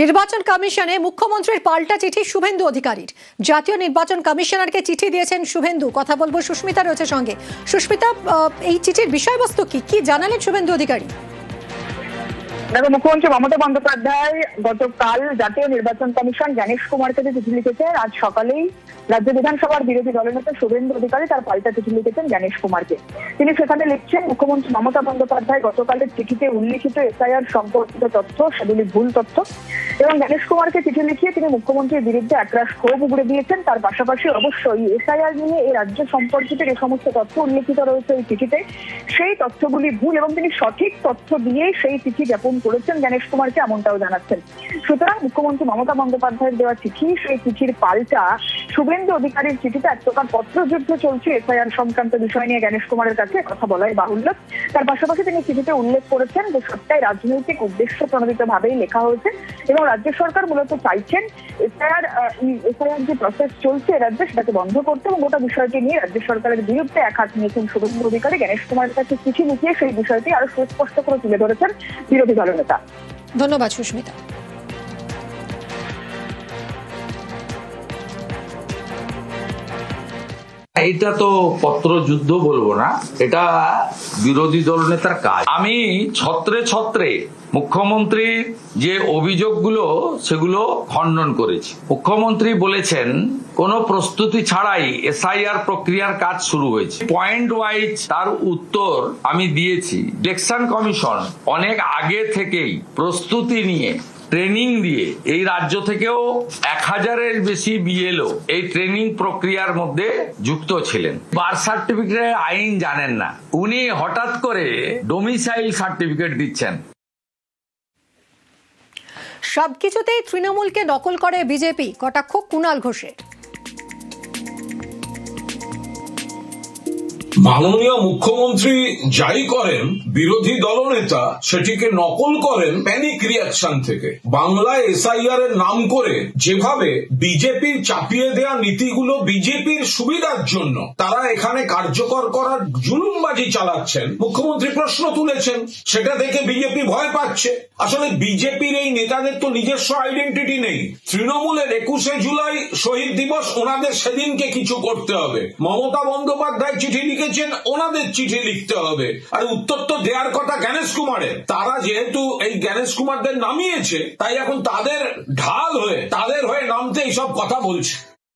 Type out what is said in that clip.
নির্বাচন কমিশনে মুখ্যমন্ত্রীর পাল্টা চিঠি শুভেন্দু অধিকারীর। জাতীয় নির্বাচন কমিশনারকে চিঠি দিয়েছেন শুভেন্দু। কথা বলব সুস্মিতা রয়েছে সঙ্গে। সুস্মিতা এই চিঠির বিষয়বস্তু কি? কি জানালেন শুভেন্দু অধিকারী? দেখো, মুখ্যমন্ত্রী মমতা বন্দ্যোপাধ্যায় গতকাল জাতীয় নির্বাচন কমিশন জ্ঞানেশ কুমারকে যে চিঠি লিখেছেন, আজ সকালেই রাজ্য বিধানসভার বিরোধী দলনেতা শুভেন্দু অধিকারী তার পাল্টা চিঠি লিখেছেন জ্ঞানেশ কুমারকে। তিনি সেখানে লিখছেন, মুখ্যমন্ত্রী মমতা বন্দ্যোপাধ্যায় গতকালের চিঠিতে উল্লিখিত এসআইআর সম্পর্কিত তথ্য, সেগুলি ভুল তথ্য। এবং জ্ঞানেশ কুমারকে চিঠি লিখিয়ে তিনি মুখ্যমন্ত্রীর বিরুদ্ধে একরাশ ক্ষোভ উগড়ে দিয়েছেন। তার পাশাপাশি অবশ্যই এসআইআর নিয়ে এই রাজ্য সম্পর্কিত যে সমস্ত তথ্য উল্লিখিত রয়েছে এই চিঠিতে, সেই তথ্যগুলি ভুল এবং তিনি সঠিক তথ্য দিয়ে সেই চিঠি জ্ঞাপন করেছেন জ্ঞানেশ কুমারকে এমনটাও জানাচ্ছেন। সুতরাং মুখ্যমন্ত্রী মমতা বন্দ্যোপাধ্যায়ের দেওয়া চিঠি সেই চিঠির পাল্টা শুভেন্দু অধিকারীর চিঠিতে এক প্রকার পত্রযুদ্ধ চলছে এফআইআর সংক্রান্ত বিষয় নিয়ে জ্ঞানেশ কুমারের কাছে কথা বলাই বাহুল্য। তার পাশাপাশি তিনি চিঠিতে উল্লেখ করেছেন যে সবটাই রাজনৈতিক উদ্দেশ্য প্রণোদিত ভাবেই লেখা হয়েছে এবং রাজ্য সরকার মূলত চাইছেন এফআইআর এফআইআর যে প্রসেস চলছে রাজ্যে সেটাকে বন্ধ করতে এবং গোটা বিষয়টি নিয়ে রাজ্য সরকারের বিরুদ্ধে এক হাত নিয়েছেন শুভেন্দু অধিকারী। জ্ঞানেশ কুমারের কাছে চিঠি লিখিয়ে সেই বিষয়টি আরও সুস্পষ্ট করে তুলে ধরেছেন বিরোধী দলনেতা। ধন্যবাদ সুস্মিতা। এটা তো পত্র যুদ্ধ বলব না, এটা বিরোধী দল নেতার কাজ। আমি ছত্রে ছত্রে মুখ্যমন্ত্রীর যে অভিযোগগুলো, সেগুলো খণ্ডন করেছি। মুখ্যমন্ত্রী বলেছেন, কোনো প্রস্তুতি ছাড়াই এসআইআর প্রক্রিয়ার কাজ শুরু হয়েছে। পয়েন্ট ওয়াইজ তার উত্তর আমি দিয়েছি। ইলেকশন কমিশন অনেক আগে থেকেই প্রস্তুতি নিয়ে ট্রেনিং দিয়ে, এই রাজ্য থেকেও এক হাজারের বেশি বিএলও এই ট্রেনিং প্রক্রিয়ার মধ্যে যুক্ত ছিলেন। বার্থ সার্টিফিকেটের আইন জানেন না। উনি হঠাৎ করে ডোমিসাইল সার্টিফিকেট দিচ্ছেন। সবকিছুতেই তৃণমূলকে নকল করে বিজেপি, কটাক্ষ কুণাল ঘোষের। মাননীয় মুখ্যমন্ত্রী যাই করেন, বিরোধী দলনেতা সেটিকে নকল করেন প্যানিক রিয়াকশন থেকে। বাংলায় এসআইআর এর নাম করে যেভাবে বিজেপির চাপিয়ে দেয়া নীতিগুলো বিজেপির সুবিধার জন্য তারা এখানে কার্যকর করার জুলুমবাজি চালাচ্ছেন। মুখ্যমন্ত্রী প্রশ্ন তুলেছেন, সেটা দেখে বিজেপি ভয় পাচ্ছে। আসলে বিজেপির এই নেতাদের তো নিজস্ব আইডেন্টিটি নেই। তৃণমূলের একুশে জুলাই শহীদ দিবস, ওনাদের সেদিনকে কিছু করতে হবে। মমতা বন্দ্যোপাধ্যায় চিঠি লিখেছেন, ওনাদের চিঠি লিখতে হবে। আর উত্তর তো দেওয়ার কথা জ্ঞানেশ কুমারের। তারা যেহেতু এই জ্ঞানেশ কুমারদের নামিয়েছে, তাই এখন তাদের ঢাল হয়ে, তাদের হয়ে নামতে এইসব কথা বলছে।